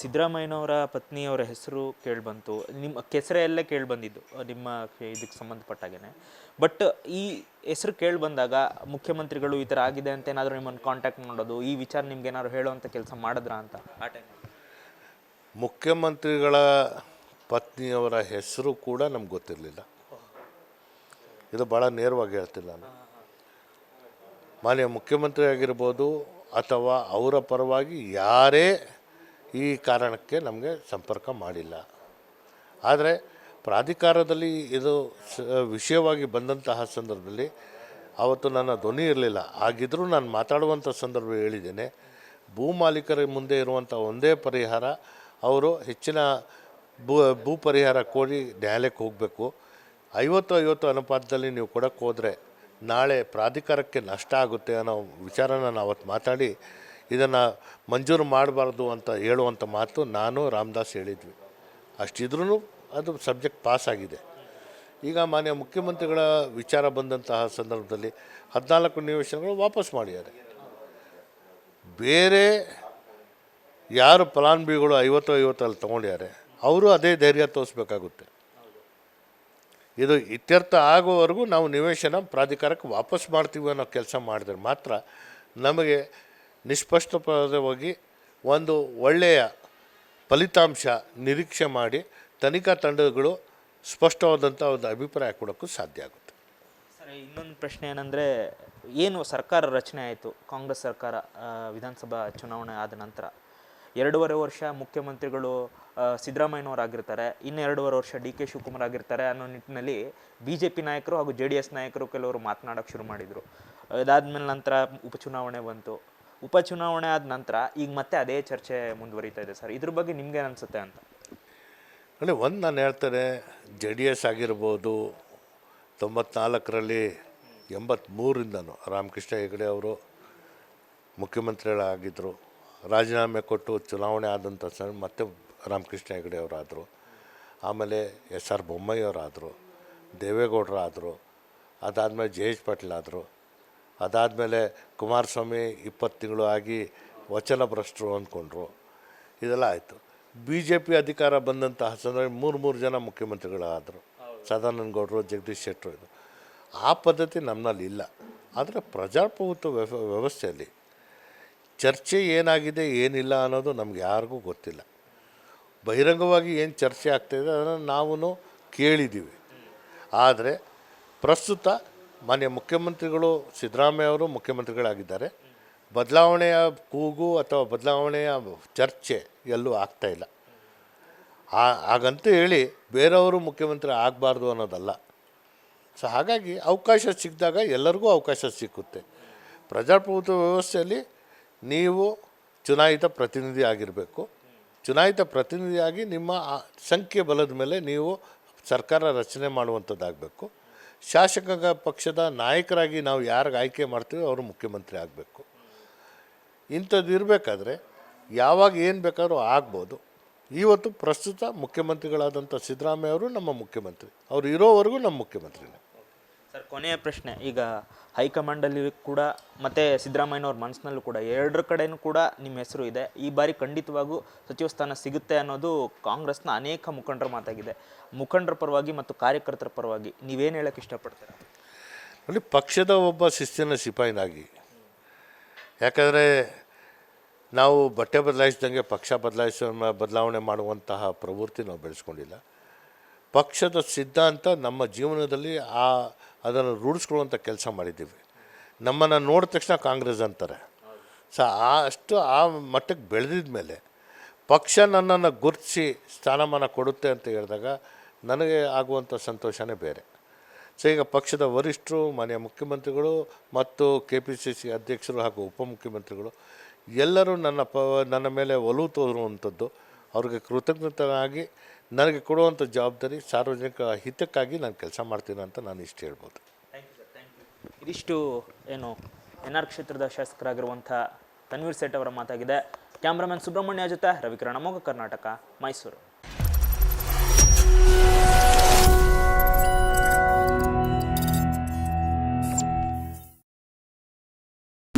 ಸಿದ್ದರಾಮಯ್ಯನವರ ಪತ್ನಿಯವರ ಹೆಸರು ಕೇಳಿಬಂತು. ನಿಮ್ಮ ಕೆಸರೆಯಲ್ಲೇ ಕೇಳಿಬಂದಿದ್ದು ನಿಮ್ಮ ಇದಕ್ಕೆ ಸಂಬಂಧಪಟ್ಟಾಗೇನೆ. ಬಟ್ ಈ ಹೆಸರು ಕೇಳಿ ಬಂದಾಗ ಮುಖ್ಯಮಂತ್ರಿಗಳು ಈ ಥರ ಆಗಿದೆ ಅಂತ ಏನಾದರೂ ನಿಮ್ಮನ್ನು ಕಾಂಟ್ಯಾಕ್ಟ್ ಮಾಡೋದು, ಈ ವಿಚಾರ ನಿಮ್ಗೆ ಏನಾದ್ರು ಹೇಳುವಂಥ ಕೆಲಸ ಮಾಡಿದ್ರ ಅಂತ? ಆ ಟೈಮ್ ಮುಖ್ಯಮಂತ್ರಿಗಳ ಪತ್ನಿಯವರ ಹೆಸರು ಕೂಡ ನಮ್ಗೆ ಗೊತ್ತಿರಲಿಲ್ಲ. ಇದು ಭಾಳ ನೇರವಾಗಿ ಹೇಳ್ತಿಲ್ಲ ನಾನು. ಮಾನ್ಯ ಮುಖ್ಯಮಂತ್ರಿ ಆಗಿರ್ಬೋದು ಅಥವಾ ಅವರ ಪರವಾಗಿ ಯಾರೇ ಈ ಕಾರಣಕ್ಕೆ ನಮಗೆ ಸಂಪರ್ಕ ಮಾಡಿಲ್ಲ. ಆದರೆ ಪ್ರಾಧಿಕಾರದಲ್ಲಿ ಇದು ವಿಷಯವಾಗಿ ಬಂದಂತಹ ಸಂದರ್ಭದಲ್ಲಿ ಆವತ್ತು ನನ್ನ ಧ್ವನಿ ಇರಲಿಲ್ಲ. ಆಗಿದ್ದರೂ ನಾನು ಮಾತಾಡುವಂಥ ಸಂದರ್ಭ ಹೇಳಿದ್ದೇನೆ. ಭೂ ಮಾಲೀಕರ ಮುಂದೆ ಇರುವಂಥ ಒಂದೇ ಪರಿಹಾರ, ಅವರು ಹೆಚ್ಚಿನ ಭೂ ಭೂ ಪರಿಹಾರ ಕೋರಿ ನ್ಯಾಯಾಲಯಕ್ಕೆ ಹೋಗಬೇಕು. ಐವತ್ತು ಐವತ್ತು ಅನುಪಾತದಲ್ಲಿ ನೀವು ಕೊಡೋಕ್ಕೆ ಹೋದರೆ ನಾಳೆ ಪ್ರಾಧಿಕಾರಕ್ಕೆ ನಷ್ಟ ಆಗುತ್ತೆ ಅನ್ನೋ ವಿಚಾರನ ನಾನು ಅವತ್ತು ಮಾತಾಡಿ ಇದನ್ನು ಮಂಜೂರು ಮಾಡಬಾರ್ದು ಅಂತ ಹೇಳುವಂಥ ಮಾತು ನಾನು ರಾಮದಾಸ್ ಹೇಳಿದ್ವಿ. ಅಷ್ಟಿದ್ರೂ ಅದು ಸಬ್ಜೆಕ್ಟ್ ಪಾಸ್ ಆಗಿದೆ. ಈಗ ಮಾನ್ಯ ಮುಖ್ಯಮಂತ್ರಿಗಳ ವಿಚಾರ ಬಂದಂತಹ ಸಂದರ್ಭದಲ್ಲಿ ಹದಿನಾಲ್ಕು ನಿವೇಶನಗಳು ವಾಪಸ್ ಮಾಡಿದ್ದಾರೆ. ಬೇರೆ ಯಾರು ಫಲಾನುಭವಿಗಳು ಐವತ್ತು ಐವತ್ತಲ್ಲಿ ತೊಗೊಂಡಿದ್ದಾರೆ, ಅವರು ಅದೇ ಧೈರ್ಯ ತೋರಿಸ್ಬೇಕಾಗುತ್ತೆ. ಇದು ಇತ್ಯರ್ಥ ಆಗೋವರೆಗೂ ನಾವು ನಿವೇಶನ ಪ್ರಾಧಿಕಾರಕ್ಕೆ ವಾಪಸ್ ಮಾಡ್ತೀವಿ ಅನ್ನೋ ಕೆಲಸ ಮಾಡಿದ್ರೆ ಮಾತ್ರ ನಮಗೆ ನಿಷ್ಪಷ್ಟವಾದವಾಗಿ ಒಂದು ಒಳ್ಳೆಯ ಫಲಿತಾಂಶ ನಿರೀಕ್ಷೆ ಮಾಡಿ ತನಿಖಾ ತಂಡಗಳು ಸ್ಪಷ್ಟವಾದಂಥ ಒಂದು ಅಭಿಪ್ರಾಯ ಕೊಡೋಕ್ಕೂ ಸಾಧ್ಯ ಆಗುತ್ತೆ. ಸರ್, ಇನ್ನೊಂದು ಪ್ರಶ್ನೆ ಏನಂದರೆ, ಏನು ಸರ್ಕಾರ ರಚನೆ ಆಯಿತು? ಕಾಂಗ್ರೆಸ್ ಸರ್ಕಾರ ವಿಧಾನಸಭಾ ಚುನಾವಣೆ ಆದ ನಂತರ. ಎರಡೂವರೆ ವರ್ಷ ಮುಖ್ಯಮಂತ್ರಿಗಳು ಸಿದ್ದರಾಮಯ್ಯನವರಾಗಿರ್ತಾರೆ ಇನ್ನು ಎರಡೂವರೆ ವರ್ಷ ಡಿ ಕೆ ಶಿವಕುಮಾರ್ ಆಗಿರ್ತಾರೆ ಅನ್ನೋ ನಿಟ್ಟಿನಲ್ಲಿ ಬಿ ಜೆ ಪಿ ನಾಯಕರು ಹಾಗೂ ಜೆ ಡಿ ಎಸ್ ನಾಯಕರು ಕೆಲವರು ಮಾತನಾಡೋಕ್ಕೆ ಶುರು ಮಾಡಿದರು. ಅದಾದಮೇಲೆ ನಂತರ ಉಪಚುನಾವಣೆ ಬಂತು. ಉಪಚುನಾವಣೆ ಆದ ನಂತರ ಈಗ ಮತ್ತೆ ಅದೇ ಚರ್ಚೆ ಮುಂದುವರಿತಾ ಇದೆ ಸರ್. ಇದ್ರ ಬಗ್ಗೆ ನಿಮ್ಗೆ ಅನಿಸುತ್ತೆ ಅಂತ? ಅಂದರೆ ಒಂದು ನಾನು ಹೇಳ್ತೇನೆ ಜೆ ಡಿ ಎಸ್ ಆಗಿರ್ಬೋದು, ತೊಂಬತ್ನಾಲ್ಕರಲ್ಲಿ ಎಂಬತ್ತ್ಮೂರಿಂದನೂ ರಾಮಕೃಷ್ಣ ಹೆಗಡೆ ಅವರು ಮುಖ್ಯಮಂತ್ರಿಗಳಾಗಿದ್ದರು ರಾಜೀನಾಮೆ ಕೊಟ್ಟು ಚುನಾವಣೆ ಆದಂಥ ಸರ್ ಮತ್ತೆ ರಾಮಕೃಷ್ಣ ಹೆಗಡೆ ಅವರಾದರು. ಆಮೇಲೆ ಎಸ್ ಆರ್ ಬೊಮ್ಮಾಯಿಯವರಾದರು ದೇವೇಗೌಡರಾದರು, ಅದಾದಮೇಲೆ ಜಯೇಶ್ ಪಾಟೀಲ್ ಆದರು. ಅದಾದಮೇಲೆ ಕುಮಾರಸ್ವಾಮಿ ಇಪ್ಪತ್ತು ತಿಂಗಳು ಆಗಿ ವಚನ ಭ್ರಷ್ಟರು ಅಂದ್ಕೊಂಡ್ರು. ಇದೆಲ್ಲ ಆಯಿತು. ಬಿ ಜೆ ಪಿ ಅಧಿಕಾರ ಬಂದಂತಹ ಸಂದರ್ಭ ಮೂರು ಮೂರು ಜನ ಮುಖ್ಯಮಂತ್ರಿಗಳಾದರು. ಸದಾನಂದ ಗೌಡರು ಜಗದೀಶ್ ಶೆಟ್ಟರು ಇದು ಆ ಪದ್ಧತಿ ನಮ್ಮಲ್ಲಿ ಇಲ್ಲ. ಆದರೆ ಪ್ರಜಾಪ್ರಭುತ್ವ ವ್ಯವ, ವ್ಯವಸ್ಥೆಯಲ್ಲಿ ಚರ್ಚೆ ಏನಾಗಿದೆ, ಏನಿಲ್ಲ ಅನ್ನೋದು ನಮ್ಗೆ ಯಾರಿಗೂ ಗೊತ್ತಿಲ್ಲ. ಬಹಿರಂಗವಾಗಿ ಏನು ಚರ್ಚೆ ಆಗ್ತಾಯಿದೆ ಅದನ್ನು ನಾವು ಕೇಳಿದ್ದೀವಿ ಆದರೆ ಪ್ರಸ್ತುತ ಮಾನ್ಯ ಮುಖ್ಯಮಂತ್ರಿಗಳು ಸಿದ್ದರಾಮಯ್ಯ ಅವರು ಮುಖ್ಯಮಂತ್ರಿಗಳಾಗಿದ್ದಾರೆ. ಬದಲಾವಣೆಯ ಕೂಗು ಅಥವಾ ಬದಲಾವಣೆಯ ಚರ್ಚೆ ಎಲ್ಲೂ ಆಗ್ತಾ ಇಲ್ಲ. ಹಾಗಂತ ಹೇಳಿ ಬೇರೆಯವರು ಮುಖ್ಯಮಂತ್ರಿ ಆಗಬಾರ್ದು ಅನ್ನೋದಲ್ಲ. ಸೊ ಹಾಗಾಗಿ ಅವಕಾಶ ಸಿಕ್ಕಿದಾಗ ಎಲ್ಲರಿಗೂ ಅವಕಾಶ ಸಿಕ್ಕುತ್ತೆ. ಪ್ರಜಾಪ್ರಭುತ್ವ ವ್ಯವಸ್ಥೆಯಲ್ಲಿ ನೀವು ಚುನಾಯಿತ ಪ್ರತಿನಿಧಿ ಆಗಿರಬೇಕು. ಚುನಾಯಿತ ಪ್ರತಿನಿಧಿಯಾಗಿ ನಿಮ್ಮ ಸಂಖ್ಯೆ ಬಲದ ಮೇಲೆ ನೀವು ಸರ್ಕಾರ ರಚನೆ ಮಾಡುವಂಥದ್ದಾಗಬೇಕು. ಶಾಸಕ ಪಕ್ಷದ ನಾಯಕರಾಗಿ ನಾವು ಯಾರಿಗೆ ಆಯ್ಕೆ ಮಾಡ್ತೀವಿ ಅವರು ಮುಖ್ಯಮಂತ್ರಿ ಆಗಬೇಕು. ಇಂಥದ್ದು ಇರಬೇಕಾದ್ರೆ ಯಾವಾಗ ಏನು ಬೇಕಾದರೂ ಆಗ್ಬೋದು. ಇವತ್ತು ಪ್ರಸ್ತುತ ಮುಖ್ಯಮಂತ್ರಿಗಳಾದಂಥ ಸಿದ್ದರಾಮಯ್ಯ ಅವರು ನಮ್ಮ ಮುಖ್ಯಮಂತ್ರಿ. ಅವರು ಇರೋವರೆಗೂ ನಮ್ಮ ಮುಖ್ಯಮಂತ್ರಿನೇ. ಸರ್, ಕೊನೆಯ ಪ್ರಶ್ನೆ. ಈಗ ಹೈಕಮಾಂಡಲ್ಲಿ ಕೂಡ ಮತ್ತು ಸಿದ್ದರಾಮಯ್ಯನವ್ರ ಮನಸ್ಸಿನಲ್ಲೂ ಕೂಡ ಎರಡರ ಕಡೆಯೂ ಕೂಡ ನಿಮ್ಮ ಹೆಸರು ಇದೆ. ಈ ಬಾರಿ ಖಂಡಿತವಾಗೂ ಸಚಿವ ಸ್ಥಾನ ಸಿಗುತ್ತೆ ಅನ್ನೋದು ಕಾಂಗ್ರೆಸ್ನ ಅನೇಕ ಮುಖಂಡರ ಮಾತಾಗಿದೆ. ಮುಖಂಡರ ಪರವಾಗಿ ಮತ್ತು ಕಾರ್ಯಕರ್ತರ ಪರವಾಗಿ ನೀವೇನು ಹೇಳಕ್ಕೆ ಇಷ್ಟಪಡ್ತೀರ? ಅಲ್ಲಿ ಪಕ್ಷದ ಒಬ್ಬ ಶಿಸ್ತಿನ ಸಿಪಾಯಿನಾಗಿ. ಯಾಕಂದರೆ ನಾವು ಬಟ್ಟೆ ಬದಲಾಯಿಸಿದಂಗೆ ಪಕ್ಷ ಬದಲಾಯಿಸ ಬದಲಾವಣೆ ಮಾಡುವಂತಹ ಪ್ರವೃತ್ತಿ ನಾವು ಬೆಳೆಸ್ಕೊಂಡಿಲ್ಲ. ಪಕ್ಷದ ಸಿದ್ಧಾಂತ ನಮ್ಮ ಜೀವನದಲ್ಲಿ ಆ ಅದನ್ನು ರೂಢಿಸ್ಕೊಳ್ಳುವಂಥ ಕೆಲಸ ಮಾಡಿದ್ದೀವಿ. ನಮ್ಮನ್ನು ನೋಡಿದ ತಕ್ಷಣ ಕಾಂಗ್ರೆಸ್ ಅಂತಾರೆ. ಸೊ ಅಷ್ಟು ಆ ಮಟ್ಟಕ್ಕೆ ಬೆಳೆದಿದ ಮೇಲೆ ಪಕ್ಷ ನನ್ನನ್ನು ಗುರುತಿಸಿ ಸ್ಥಾನಮಾನ ಕೊಡುತ್ತೆ ಅಂತ ಹೇಳಿದಾಗ ನನಗೆ ಆಗುವಂಥ ಸಂತೋಷನೇ ಬೇರೆ. ಸೊ ಈಗ ಪಕ್ಷದ ವರಿಷ್ಠರು, ಮಾನ್ಯ ಮುಖ್ಯಮಂತ್ರಿಗಳು ಮತ್ತು ಕೆ ಪಿ ಸಿ ಸಿ ಅಧ್ಯಕ್ಷರು ಹಾಗೂ ಉಪಮುಖ್ಯಮಂತ್ರಿಗಳು ಎಲ್ಲರೂ ನನ್ನ ಪ, ನನ್ನ ಮೇಲೆ ಒಲವು ತೋರುವಂಥದ್ದು ಅವ್ರಿಗೆ ಕೃತಜ್ಞತನಾಗಿ ನನಗೆ ಕೊಡುವಂಥ ಜವಾಬ್ದಾರಿ ಸಾರ್ವಜನಿಕ ಹಿತಕ್ಕಾಗಿ ನಾನು ಕೆಲಸ ಮಾಡ್ತೀನಿ ಅಂತ ನಾನು ಇಷ್ಟು ಹೇಳ್ಬೋದು. ಇದಿಷ್ಟು ಏನು ಎನ್ ಆರ್ ಕ್ಷೇತ್ರದ ಶಾಸಕರಾಗಿರುವಂಥ ತನ್ವೀರ್ ಸೇಠ್ ಅವರ ಮಾತಾಗಿದೆ. ಕ್ಯಾಮ್ರಾಮನ್ ಸುಬ್ರಹ್ಮಣ್ಯ ಜೊತೆ ರವಿಕಿರಣ ಮೊಗ ಕರ್ನಾಟಕ, ಮೈಸೂರು.